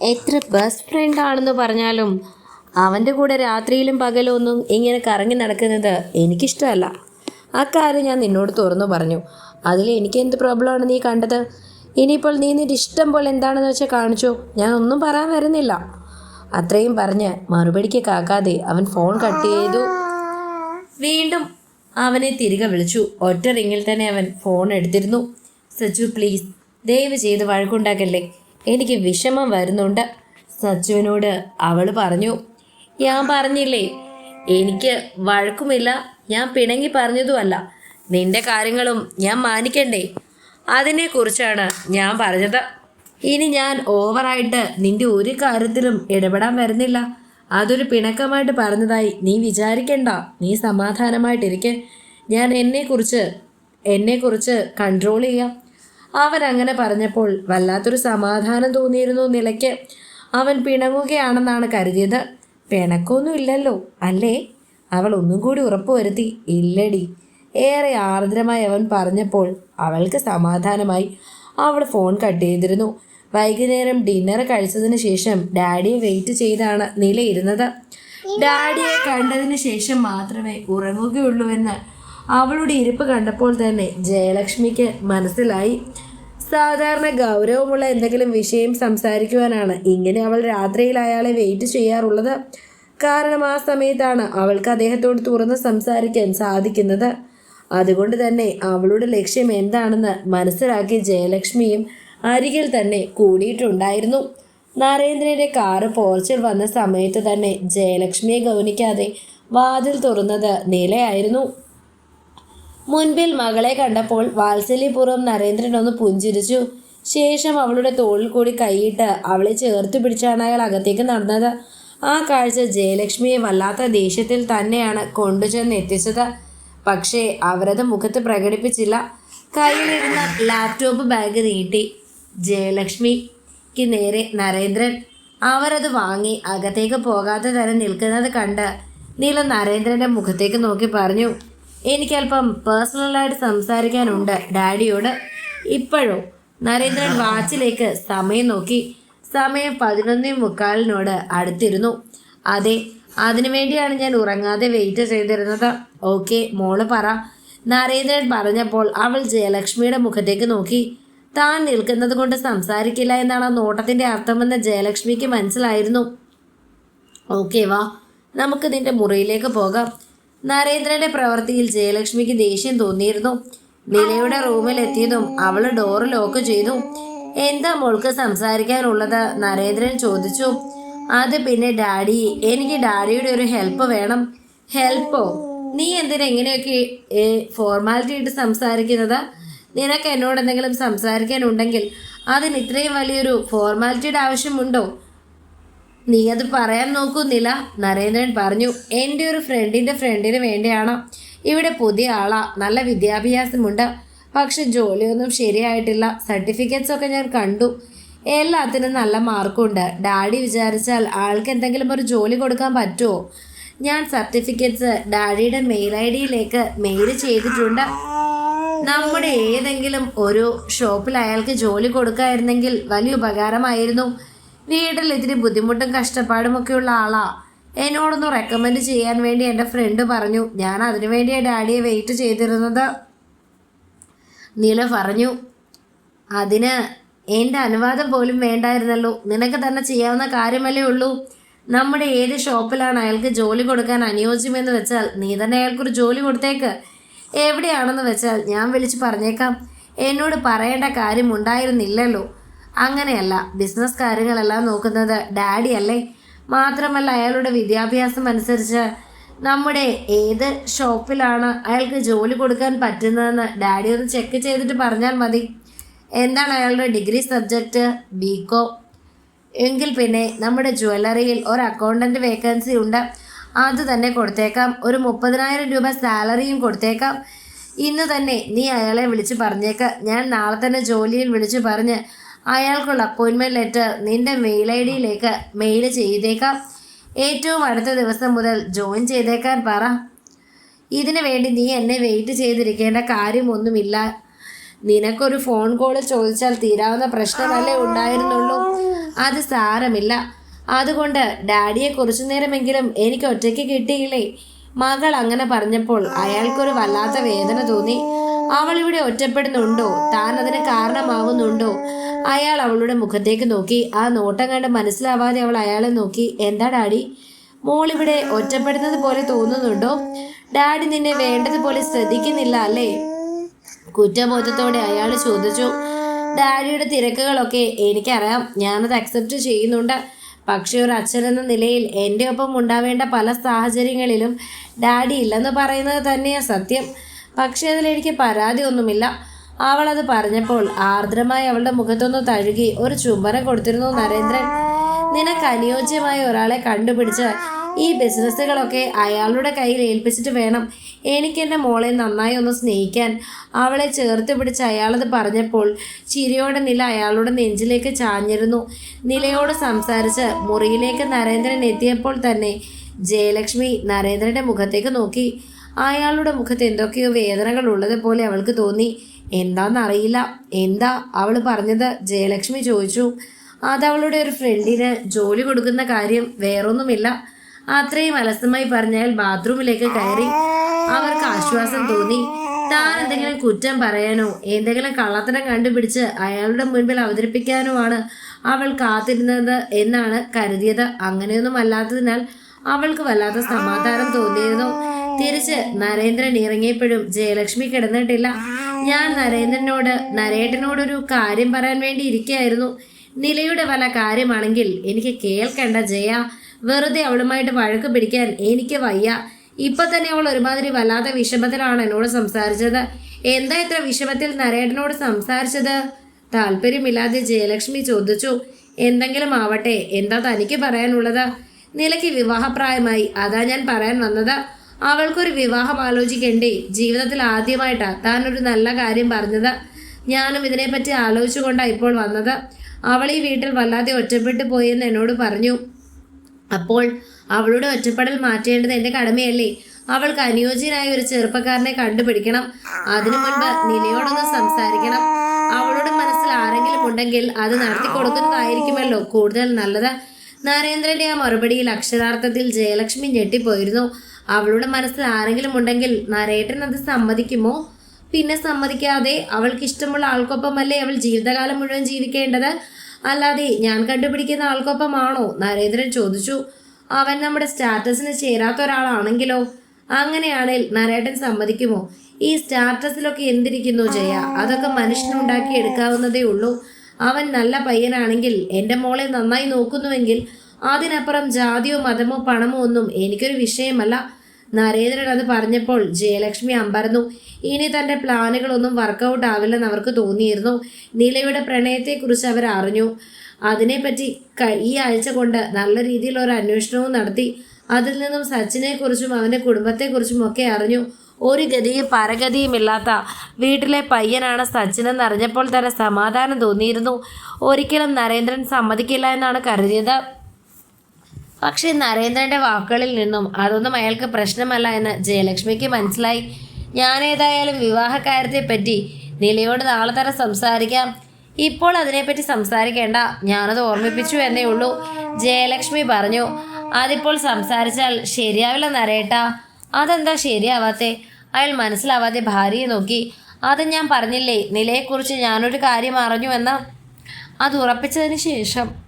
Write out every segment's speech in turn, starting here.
എത്ര best friend ആണെന്ന് പറഞ്ഞാലും അവന്റെ കൂടെ രാത്രിയിലും പകലും ഒന്നും ഇങ്ങനെ കറങ്ങി നടക്കുന്നത് എനിക്കിഷ്ടമല്ല. ആ കാര്യം ഞാൻ നിന്നോട് തുറന്നു പറഞ്ഞു. അതിൽ എനിക്ക് എന്ത് പ്രോബ്ലമാണ് നീ കണ്ടത്? ഇനിയിപ്പോൾ നീ നിന്റെ ഇഷ്ടം പോലെ എന്താണെന്ന് വെച്ചാൽ കാണിച്ചു? ഞാൻ ഒന്നും പറയാൻ വരുന്നില്ല. അത്രയും പറഞ്ഞ് മറുപടിക്ക് കാക്കാതെ അവൻ ഫോൺ കട്ട് ചെയ്തു. വീണ്ടും അവനെ തിരികെ വിളിച്ചു. ഒറ്റ റിങ്ങിൽ തന്നെ അവൻ ഫോൺ എടുത്തിരുന്നു. സച്ചു പ്ലീസ് ദയവ് ചെയ്ത് വഴക്കുണ്ടാക്കല്ലേ? എനിക്ക് വിഷമം വരുന്നുണ്ട്. സച്ചുവിനോട് അവൾ പറഞ്ഞു ഞാൻ പറഞ്ഞില്ലേ എനിക്ക് വഴക്കുമില്ല ഞാൻ പിണങ്ങി പറഞ്ഞതുമല്ല. നിന്റെ കാര്യങ്ങളും ഞാൻ മാനിക്കണ്ടേ? അതിനെക്കുറിച്ചാണ് ഞാൻ പറഞ്ഞത്. ഇനി ഞാൻ ഓവറായിട്ട് നിന്റെ ഒരു കാര്യത്തിലും ഇടപെടാൻ വരുന്നില്ല. അതൊരു പിണക്കമായിട്ട് പറഞ്ഞതായി നീ വിചാരിക്കണ്ട. നീ സമാധാനമായിട്ടിരിക്കെ. ഞാൻ എന്നെക്കുറിച്ച് എന്നെക്കുറിച്ച് കൺട്രോൾ ചെയ്യാം. അവൻ അങ്ങനെ പറഞ്ഞപ്പോൾ വല്ലാത്തൊരു സമാധാനം തോന്നിയിരുന്നു നിലയ്ക്ക്. അവൻ പിണങ്ങുകയാണെന്നാണ് കരുതിയത്. പിണക്കൊന്നും ഇല്ലല്ലോ അല്ലേ? അവൾ ഒന്നും കൂടി ഉറപ്പുവരുത്തി ഇല്ലടി ഏറെ ആർദ്രമായി അവൻ പറഞ്ഞപ്പോൾ അവൾക്ക് സമാധാനമായി. അവൾ ഫോൺ കട്ട് ചെയ്തിരുന്നു. വൈകുന്നേരം ഡിന്നർ കഴിച്ചതിന് ശേഷം ഡാഡിയെ വെയിറ്റ് ചെയ്താണ് നിലയിരുന്നത്. ഡാഡിയെ കണ്ടതിന് ശേഷം മാത്രമേ ഉറങ്ങുകയുള്ളൂവെന്ന് അവളുടെ ഇരിപ്പ് കണ്ടപ്പോൾ തന്നെ ജയലക്ഷ്മിക്ക് മനസ്സിലായി. സാധാരണ ഗൗരവമുള്ള എന്തെങ്കിലും വിഷയം സംസാരിക്കുവാനാണ് ഇങ്ങനെ അവൾ രാത്രിയിൽ അയാളെ വെയിറ്റ് ചെയ്യാറുള്ളത്. കാരണം ആ സമയത്താണ് അവൾക്ക് അദ്ദേഹത്തോട് തുറന്ന് സംസാരിക്കാൻ സാധിക്കുന്നത്. അതുകൊണ്ട് തന്നെ അവളുടെ ലക്ഷ്യം എന്താണെന്ന് മനസ്സിലാക്കി ജയലക്ഷ്മിയും അരികിൽ തന്നെ കൂടിയിട്ടുണ്ടായിരുന്നു. നരേന്ദ്രന്റെ കാറ് പോർച്ചിൽ വന്ന സമയത്ത് തന്നെ ജയലക്ഷ്മിയെ ഗൗനിക്കാതെ വാതിൽ തുറന്നത് നിലയായിരുന്നു. മുൻപിൽ മകളെ കണ്ടപ്പോൾ വാത്സല്യപൂർവം നരേന്ദ്രൻ ഒന്ന് പുഞ്ചിരിച്ചു. ശേഷം അവളുടെ തോളിൽ കൂടി കൈയിട്ട് അവളെ ചേർത്ത് പിടിച്ചാണ് അയാൾ അകത്തേക്ക് നടന്നത്. ആ കാഴ്ച ജയലക്ഷ്മിയെ വല്ലാത്ത ദേഷ്യത്തിൽ തന്നെയാണ് കൊണ്ടുചെന്ന് എത്തിച്ചത്. പക്ഷേ അവരത് മുഖത്ത് പ്രകടിപ്പിച്ചില്ല. കയ്യിലിരുന്ന ലാപ്ടോപ്പ് ബാഗ് നീട്ടി. ജയലക്ഷ്മിക്ക് നേരെ നരേന്ദ്രൻ. അവരത് വാങ്ങി അകത്തേക്ക് പോകാതെ തന്നെ നിൽക്കുന്നത് കണ്ട് നീല നരേന്ദ്രന്റെ മുഖത്തേക്ക് നോക്കി പറഞ്ഞു എനിക്കല്പം പേഴ്സണലായിട്ട് സംസാരിക്കാനുണ്ട് ഡാഡിയോട്. ഇപ്പോഴോ നരേന്ദ്രൻ വാച്ചിലേക്ക് സമയം നോക്കി. സമയം പതിനൊന്നേ മുക്കാലിനോട് അടുത്തിരുന്നു. അതെ അതിനുവേണ്ടിയാണ് ഞാൻ ഉറങ്ങാതെ വെയിറ്റ് ചെയ്തിരുന്നത്. ഓക്കെ മോൾ പറ. നരേന്ദ്രൻ പറഞ്ഞപ്പോൾ അവൾ ജയലക്ഷ്മിയുടെ മുഖത്തേക്ക് നോക്കി. താൻ നിൽക്കുന്നത് കൊണ്ട് സംസാരിക്കില്ല എന്നാണ് ആ നോട്ടത്തിന്റെ അർത്ഥമെന്ന് ജയലക്ഷ്മിക്ക് മനസ്സിലായിരുന്നു. ഓക്കെ വാ. നമുക്ക് നിന്റെ മുറിയിലേക്ക് പോകാം. നരേന്ദ്രന്റെ പ്രവൃത്തിയിൽ ജയലക്ഷ്മിക്ക് ദേഷ്യം തോന്നിയിരുന്നു. നിലയുടെ റൂമിൽ എത്തിയതും അവൾ ഡോർ ലോക്ക് ചെയ്തു. എന്താ മോൾക്ക് സംസാരിക്കാനുള്ളത്? നരേന്ദ്രൻ ചോദിച്ചു. അത് പിന്നെ ഡാഡി എനിക്ക് ഡാഡിയുടെ ഒരു ഹെൽപ്പ് വേണം. ഹെൽപ്പോ നീ എന്തിനാ എങ്ങനെയൊക്കെ ഫോർമാലിറ്റി ആയിട്ട് സംസാരിക്കുന്നത്? നിനക്ക് എന്നോട് എന്തെങ്കിലും സംസാരിക്കാനുണ്ടെങ്കിൽ അതിന് ഇത്രയും വലിയൊരു ഫോർമാലിറ്റിയുടെ ആവശ്യമുണ്ടോ? നീ അത് പറയാൻ നോക്കുന്നില്ല നരേന്ദ്രൻ പറഞ്ഞു എന്റെ ഒരു ഫ്രണ്ടിന്റെ ഫ്രണ്ടിന് വേണ്ടിയാണ്. ഇവിടെ പുതിയ ആളാ. നല്ല വിദ്യാഭ്യാസമുണ്ട്. പക്ഷെ ജോലിയൊന്നും ശരിയായിട്ടില്ല. സർട്ടിഫിക്കറ്റ്സ് ഒക്കെ ഞാൻ കണ്ടു. എല്ലാത്തിനും നല്ല മാർക്കുണ്ട്. ഡാഡി വിചാരിച്ചാൽ ആൾക്ക് എന്തെങ്കിലും ഒരു ജോലി കൊടുക്കാൻ പറ്റുമോ? ഞാൻ സർട്ടിഫിക്കറ്റ്സ് ഡാഡിയുടെ മെയിൽ ഐ ഡിയിലേക്ക് മെയിൽ ചെയ്തിട്ടുണ്ട്. നമ്മുടെ ഏതെങ്കിലും ഒരു ഷോപ്പിൽ അയാൾക്ക് ജോലി കൊടുക്കായിരുന്നെങ്കിൽ വലിയ ഉപകാരമായിരുന്നു. വീട്ടിൽ ഇത്തിരി ബുദ്ധിമുട്ടും കഷ്ടപ്പാടും ഒക്കെ ഉള്ള ആളാ. എന്നോടൊന്ന് റെക്കമെൻഡ് ചെയ്യാൻ വേണ്ടി എന്റെ ഫ്രണ്ട് പറഞ്ഞു. ഞാൻ അതിനു ആ ഡാഡിയെ വെയിറ്റ് ചെയ്തിരുന്നത്. നീല പറഞ്ഞു അതിന് എന്റെ അനുവാദം പോലും വേണ്ടായിരുന്നല്ലോ. നിനക്ക് തന്നെ ചെയ്യാവുന്ന കാര്യമല്ലേ ഉള്ളൂ. നമ്മുടെ ഏത് ഷോപ്പിലാണ് അയാൾക്ക് ജോലി കൊടുക്കാൻ അനുയോജ്യമെന്ന് വെച്ചാൽ നീ തന്നെ അയാൾക്കൊരു ജോലി കൊടുത്തേക്ക്. എവിടെയാണെന്ന് വെച്ചാൽ ഞാൻ വിളിച്ച് പറഞ്ഞേക്കാം. എന്നോട് പറയേണ്ട കാര്യം ഉണ്ടായിരുന്നില്ലല്ലോ. അങ്ങനെയല്ല ബിസിനസ് കാര്യങ്ങളെല്ലാം നോക്കുന്നത് ഡാഡി അല്ലേ? മാത്രമല്ല അയാളുടെ വിദ്യാഭ്യാസം അനുസരിച്ച് നമ്മുടെ ഏത് ഷോപ്പിലാണ് അയാൾക്ക് ജോലി കൊടുക്കാൻ പറ്റുന്നതെന്ന് ഡാഡി ഒന്ന് ചെക്ക് ചെയ്തിട്ട് പറഞ്ഞാൽ മതി. എന്താണ് അയാളുടെ ഡിഗ്രി സബ്ജക്റ്റ് ബികോ എങ്കിൽ പിന്നെ നമ്മുടെ ജ്വല്ലറിയിൽ ഒരു അക്കൗണ്ടന്റ് വേക്കൻസി ഉണ്ട്. അത് തന്നെ കൊടുത്തേക്കാം. ഒരു മുപ്പതിനായിരം രൂപ സാലറിയും കൊടുത്തേക്കാം. ഇന്ന് തന്നെ നീ അയാളെ വിളിച്ച് പറഞ്ഞേക്ക. ഞാൻ നാളെ തന്നെ ജോലിയിൽ വിളിച്ച് പറഞ്ഞ് അയാൾക്കുള്ള അപ്പോയിൻമെന്റ് ലെറ്റർ നിന്റെ മെയിൽ ഐ ഡിയിലേക്ക് മെയിൽ ചെയ്തേക്കാം. ഏറ്റവും അടുത്ത ദിവസം മുതൽ ജോയിൻ ചെയ്തേക്കാൻ പറ. ഇതിനു വേണ്ടി നീ എന്നെ വെയിറ്റ് ചെയ്തിരിക്കേണ്ട കാര്യമൊന്നുമില്ല. നിനക്കൊരു ഫോൺ കോൾ ചോദിച്ചാൽ തീരാവുന്ന പ്രശ്നമല്ലേ ഉണ്ടായിരുന്നുള്ളൂ. അത് സാരമില്ല. അതുകൊണ്ട് ഡാഡിയെ കുറച്ചു നേരമെങ്കിലും എനിക്ക് ഒറ്റയ്ക്ക് കിട്ടിയില്ലേ? മകൾ അങ്ങനെ പറഞ്ഞപ്പോൾ അയാൾക്കൊരു വല്ലാത്ത വേദന തോന്നി. അവൾ ഇവിടെ ഒറ്റപ്പെടുന്നുണ്ടോ? താൻ അതിന് കാരണമാവുന്നുണ്ടോ? അയാൾ അവളുടെ മുഖത്തേക്ക് നോക്കി. ആ നോട്ടം കണ്ട് മനസ്സിലാവാതെ അവൾ അയാളെ നോക്കി. എന്താ ഡാഡി? മോളിവിടെ ഒറ്റപ്പെടുന്നത് പോലെ തോന്നുന്നുണ്ടോ? ഡാഡി നിന്നെ വേണ്ടതുപോലെ ശ്രദ്ധിക്കുന്നില്ല അല്ലേ? കുറ്റബോധത്തോടെ അയാൾ ചോദിച്ചു. ഡാഡിയുടെ തിരക്കുകളൊക്കെ എനിക്കറിയാം. ഞാനത് അക്സെപ്റ്റ് ചെയ്യുന്നുണ്ട്. പക്ഷേ ഒരു അച്ഛനെന്ന നിലയിൽ എന്റെ ഒപ്പം ഉണ്ടാവേണ്ട പല സാഹചര്യങ്ങളിലും ഡാഡി ഇല്ലെന്ന് പറയുന്നത് തന്നെയാണ് സത്യം. പക്ഷേ അതിലെനിക്ക് പരാതി ഒന്നുമില്ല. അവളത് പറഞ്ഞപ്പോൾ ആർദ്രമായി അവളുടെ മുഖത്തൊന്ന് തഴുകി ഒരു ചുംബനം കൊടുത്തിരുന്നു നരേന്ദ്രൻ. നിനക്ക് അനുയോജ്യമായ ഒരാളെ കണ്ടുപിടിച്ച് ഈ ബിസിനസ്സുകളൊക്കെ അയാളുടെ കയ്യിൽ ഏൽപ്പിച്ചിട്ട് വേണം. എനിക്ക് എന്റെ മോളെ നന്നായി ഒന്ന് സ്നേഹിക്കാൻ. അവളെ ചേർത്ത് പിടിച്ച് അയാളത് പറഞ്ഞപ്പോൾ ചിരിയോടെ നില അയാളുടെ നെഞ്ചിലേക്ക് ചാഞ്ഞിരുന്നു. നിലയോട് സംസാരിച്ച് മുറിയിലേക്ക് നരേന്ദ്രൻ എത്തിയപ്പോൾ തന്നെ ജയലക്ഷ്മി നരേന്ദ്രന്റെ മുഖത്തേക്ക് നോക്കി. അയാളുടെ മുഖത്ത് എന്തൊക്കെയോ വേദനകൾ ഉള്ളതുപോലെ അവൾക്ക് തോന്നി. എന്താണെന്നറിയില്ല എന്താ അവൾ പറഞ്ഞത്? ജയലക്ഷ്മി ചോദിച്ചു. അതവളുടെ ഒരു ഫ്രണ്ടിന് ജോലി കൊടുക്കുന്ന കാര്യം വേറൊന്നുമില്ല. അത്രയും അലസമായി പറഞ്ഞാൽ ബാത്റൂമിലേക്ക് കയറി അവർക്ക് ആശ്വാസം തോന്നി. താൻ എന്തെങ്കിലും കുറ്റം പറയാനോ എന്തെങ്കിലും കള്ളത്തരം കണ്ടുപിടിച്ച് അയാളുടെ മുൻപിൽ അവതരിപ്പിക്കാനോ ആണ് അവൾ കാത്തിരുന്നത് എന്നാണ് കരുതിയത്. അങ്ങനെയൊന്നും അല്ലാത്തതിനാൽ അവൾക്ക് വല്ലാത്ത സമാധാനം തോന്നിയിരുന്നു. തിരിച്ച് നരേന്ദ്രൻ ഇറങ്ങിയപ്പോഴും ജയലക്ഷ്മി കിടന്നിട്ടില്ല. ഞാൻ നരേന്ദ്രനോട് നരേട്ടനോടൊരു കാര്യം പറയാൻ വേണ്ടി ഇരിക്കുകയായിരുന്നു. നിലയുടെ വല്ല കാര്യമാണെങ്കിൽ എനിക്ക് കേൾക്കണ്ട ജയ. വെറുതെ അവളുമായിട്ട് വഴക്ക് പിടിക്കാൻ എനിക്ക് വയ്യ. ഇപ്പൊ തന്നെ അവൾ ഒരുമാതിരി വല്ലാത്ത വിഷമത്തിലാണ് എന്നോട് സംസാരിച്ചത്. എന്താ ഇത്ര വിഷമത്തിൽ നരേട്ടനോട് സംസാരിച്ചത്? താല്പര്യമില്ലാതെ ജയലക്ഷ്മി ചോദിച്ചു. എന്തെങ്കിലും ആവട്ടെ എന്താ തനിക്ക് പറയാനുള്ളത്? നിലയ്ക്ക് വിവാഹപ്രായമായി അതാ ഞാൻ പറയാൻ വന്നത്. അവൾക്കൊരു വിവാഹം ആലോചിക്കണ്ടേ? ജീവിതത്തിൽ ആദ്യമായിട്ടാ താൻ ഒരു നല്ല കാര്യം പറഞ്ഞത്. ഞാനും ഇതിനെപ്പറ്റി ആലോചിച്ചുകൊണ്ടാണ് ഇപ്പോൾ വന്നത്. അവൾ ഈ വീട്ടിൽ വല്ലാതെ ഒറ്റപ്പെട്ടു പോയെന്ന് എന്നോട് പറഞ്ഞു. അപ്പോൾ അവളുടെ ഒറ്റപ്പെടൽ മാറ്റേണ്ടത് എന്റെ കടമയല്ലേ? അവൾക്ക് അനുയോജ്യനായ ഒരു ചെറുപ്പക്കാരനെ കണ്ടുപിടിക്കണം. അതിനു മുൻപ് നിലയോടൊന്ന് സംസാരിക്കണം. അവളുടെ മനസ്സിൽ ആരെങ്കിലും ഉണ്ടെങ്കിൽ അത് നടത്തി കൊടുക്കുന്നതായിരിക്കുമല്ലോ കൂടുതൽ നല്ലത്. നരേന്ദ്രന്റെ ആ മറുപടിയിൽ അക്ഷരാർത്ഥത്തിൽ ജയലക്ഷ്മി ഞെട്ടിപ്പോയിരുന്നു. അവളുടെ മനസ്സിൽ ആരെങ്കിലും ഉണ്ടെങ്കിൽ നരേട്ടൻ അത് സമ്മതിക്കുമോ? പിന്നെ സമ്മതിക്കാതെ അവൾക്ക് ഇഷ്ടമുള്ള ആൾക്കൊപ്പമല്ലേ അവൾ ജീവിതകാലം മുഴുവൻ ജീവിക്കേണ്ടത്? അല്ലാതെ ഞാൻ കണ്ടുപിടിക്കുന്ന ആൾക്കൊപ്പമാണോ? നരേന്ദ്രൻ ചോദിച്ചു. അവൻ നമ്മുടെ സ്റ്റാറ്റസിന് ചേരാത്ത ഒരാളാണെങ്കിലോ? അങ്ങനെയാണെങ്കിൽ നരേട്ടൻ സമ്മതിക്കുമോ? ഈ സ്റ്റാറ്റസിലൊക്കെ എന്തിരിക്കുന്നു ജയ? അതൊക്കെ മനുഷ്യനുണ്ടാക്കി എടുക്കാവുന്നതേ ഉള്ളൂ. അവൻ നല്ല പയ്യനാണെങ്കിൽ എന്റെ മോളെ നന്നായി നോക്കുന്നുവെങ്കിൽ അതിനപ്പുറം ജാതിയോ മതമോ പണമോ ഒന്നും എനിക്കൊരു വിഷയമല്ല. നരേന്ദ്രൻ അത് പറഞ്ഞപ്പോൾ ജയലക്ഷ്മി അമ്പരന്നു. ഇനി തന്റെ പ്ലാനുകളൊന്നും വർക്കൗട്ട് ആവില്ലെന്ന് അവർക്ക് തോന്നിയിരുന്നു. നിലയുടെ പ്രണയത്തെക്കുറിച്ച് അവർ അറിഞ്ഞു. അതിനെപ്പറ്റി ഈ ആഴ്ച കൊണ്ട് നല്ല രീതിയിലൊരു അന്വേഷണവും നടത്തി. അതിൽ നിന്നും സച്ചിനെക്കുറിച്ചും അവന്റെ കുടുംബത്തെക്കുറിച്ചും ഒക്കെ അറിഞ്ഞു. ഒരു ഗതിയും പരഗതിയും ഇല്ലാത്ത വീട്ടിലെ പയ്യനാണ് സച്ചിനെന്ന് അറിഞ്ഞപ്പോൾ തന്നെ സമാധാനം തോന്നിയിരുന്നു. ഒരിക്കലും നരേന്ദ്രൻ സമ്മതിക്കില്ല എന്നാണ് കരുതിയത്. പക്ഷേ നരേന്ദ്രന്റെ വാക്കുകളിൽ നിന്നും അതൊന്നും അയാൾക്ക് പ്രശ്നമല്ല എന്ന് ജയലക്ഷ്മിക്ക് മനസ്സിലായി. ഞാൻ ഏതായാലും വിവാഹകാര്യത്തെ പറ്റി നിലയോട് നാളെ തന്നെ സംസാരിക്കാം. ഇപ്പോൾ അതിനെപ്പറ്റി സംസാരിക്കേണ്ട. ഞാനത് ഓർമ്മിപ്പിച്ചു എന്നേ ഉള്ളൂ. ജയലക്ഷ്മി പറഞ്ഞു അതിപ്പോൾ സംസാരിച്ചാൽ ശരിയാവില്ല നരേട്ട. അതെന്താ ശരിയാവാത്തെ? അയാൾ മനസ്സിലാവാതെ ഭാര്യയെ നോക്കി. അത് ഞാൻ പറഞ്ഞില്ലേ നിലയെക്കുറിച്ച് ഞാനൊരു കാര്യം അറിഞ്ഞു എന്ന അത് ഉറപ്പിച്ചതിന് ശേഷം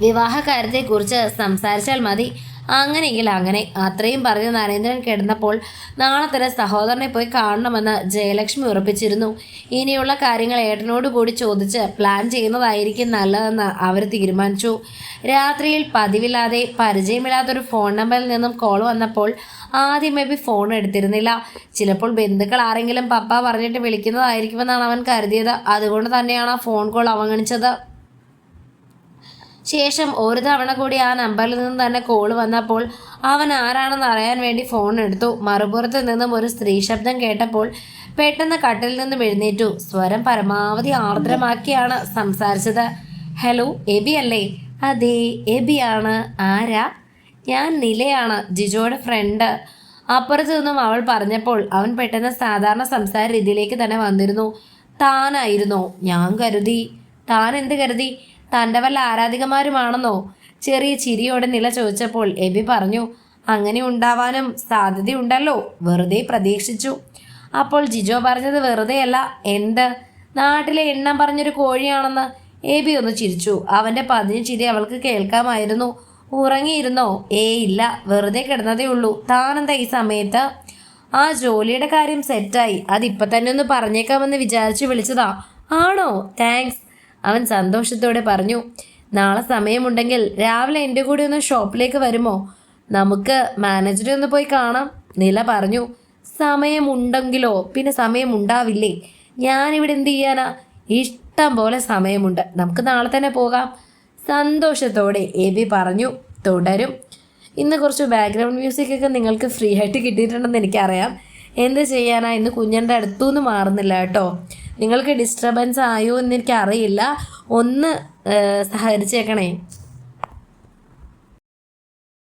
വിവാഹകാര്യത്തെക്കുറിച്ച് സംസാരിച്ചാൽ മതി. അങ്ങനെയെങ്കിൽ അങ്ങനെ. അത്രയും പറഞ്ഞ് നരേന്ദ്രൻ കിടന്നപ്പോൾ നാളെ തന്നെ സഹോദരനെ പോയി കാണണമെന്ന് ജയലക്ഷ്മി ഉറപ്പിച്ചിരുന്നു. ഇനിയുള്ള കാര്യങ്ങൾ ഏട്ടനോട് കൂടി ചോദിച്ച് പ്ലാൻ ചെയ്യുന്നതായിരിക്കും നല്ലതെന്ന് അവർ തീരുമാനിച്ചു. രാത്രിയിൽ പതിവില്ലാതെ പരിചയമില്ലാത്തൊരു ഫോൺ നമ്പറിൽ നിന്നും കോൾ വന്നപ്പോൾ ആദ്യം ബേബി ഫോൺ എടുത്തിരുന്നില്ല. ചിലപ്പോൾ ബന്ധുക്കൾ ആരെങ്കിലും പപ്പ പറഞ്ഞിട്ട് വിളിക്കുന്നതായിരിക്കുമെന്നാണ് അവൻ കരുതിയത്. അതുകൊണ്ട് തന്നെയാണ് ആ ഫോൺ കോൾ അവഗണിച്ചത്. ശേഷം ഒരു തവണ കൂടി ആ നമ്പറിൽ നിന്ന് തന്നെ കോൾ വന്നപ്പോൾ അവൻ ആരാണെന്ന് അറിയാൻ വേണ്ടി ഫോൺ എടുത്തു. മറുപുറത്ത് നിന്നും ഒരു സ്ത്രീ ശബ്ദം കേട്ടപ്പോൾ പെട്ടെന്ന് കട്ടിൽ നിന്നും എഴുന്നേറ്റു. സ്വരം പരമാവധി ആർദ്രമാക്കിയാണ് സംസാരിച്ചത്. ഹലോ എബി അല്ലേ? അതെ എബിയാണ് ആരാ? ഞാൻ നിലയാണ് ജിജോയുടെ ഫ്രണ്ട് അപ്പുറത്ത് നിന്നും അവൾ പറഞ്ഞപ്പോൾ അവൻ പെട്ടെന്ന് സാധാരണ സംസാര രീതിയിലേക്ക് തന്നെ വന്നിരുന്നു. താനായിരുന്നോ. ഞാൻ കരുതി. താൻ എന്ത് കരുതി? തന്റെ വല്ല ആരാധികമാരുമാണെന്നോ? ചെറിയ ചിരിയോടെ നില ചോദിച്ചപ്പോൾ എബി പറഞ്ഞു അങ്ങനെ ഉണ്ടാവാനും സാധ്യതയുണ്ടല്ലോ വെറുതെ പ്രതീക്ഷിച്ചു. അപ്പോൾ ജിജോ പറഞ്ഞത് വെറുതെയല്ല എന്ത്? നാട്ടിലെ എണ്ണം പറഞ്ഞൊരു കോഴിയാണെന്ന്. എബി ഒന്ന് ചിരിച്ചു. അവന്റെ പതിഞ്ഞ ചിരി അവൾക്ക് കേൾക്കാമായിരുന്നു. ഉറങ്ങിയിരുന്നോ? ഏ ഇല്ല വെറുതെ കിടന്നതേ ഉള്ളൂ. താനെന്താ ഈ സമയത്ത്? ആ ജോലിയുടെ കാര്യം സെറ്റായി. അതിപ്പോൾ തന്നെ ഒന്ന് പറഞ്ഞേക്കാമെന്ന് വിചാരിച്ചു വിളിച്ചതാ. ആണോ? താങ്ക്സ്. അവൻ സന്തോഷത്തോടെ പറഞ്ഞു നാളെ സമയമുണ്ടെങ്കിൽ രാവിലെ എന്റെ കൂടെ ഒന്ന് ഷോപ്പിലേക്ക് വരുമോ? നമുക്ക് മാനേജറെ ഒന്ന് പോയി കാണാം നില പറഞ്ഞു. സമയമുണ്ടെങ്കിലോ? പിന്നെ സമയമുണ്ടാവില്ലേ? ഞാനിവിടെ എന്ത് ചെയ്യാനാ? ഇഷ്ടം പോലെ സമയമുണ്ട്. നമുക്ക് നാളെ തന്നെ പോകാം സന്തോഷത്തോടെ എബി പറഞ്ഞു. തുടരും. ഇന്ന് കുറച്ച് ബാക്ക്ഗ്രൗണ്ട് മ്യൂസിക് ഒക്കെ നിങ്ങൾക്ക് ഫ്രീ ആയിട്ട് കിട്ടിയിട്ടുണ്ടെന്ന് എനിക്കറിയാം. എന്ത് ചെയ്യാനാ? ഇന്ന് കുഞ്ഞന്റെ അടുത്തുനിന്ന് മാറുന്നില്ല കേട്ടോ. നിങ്ങൾക്ക് ഡിസ്റ്റർബൻസ് ആയോ എന്ന് എനിക്കറിയില്ല. ഒന്ന് സഹകരിച്ചേക്കണേ.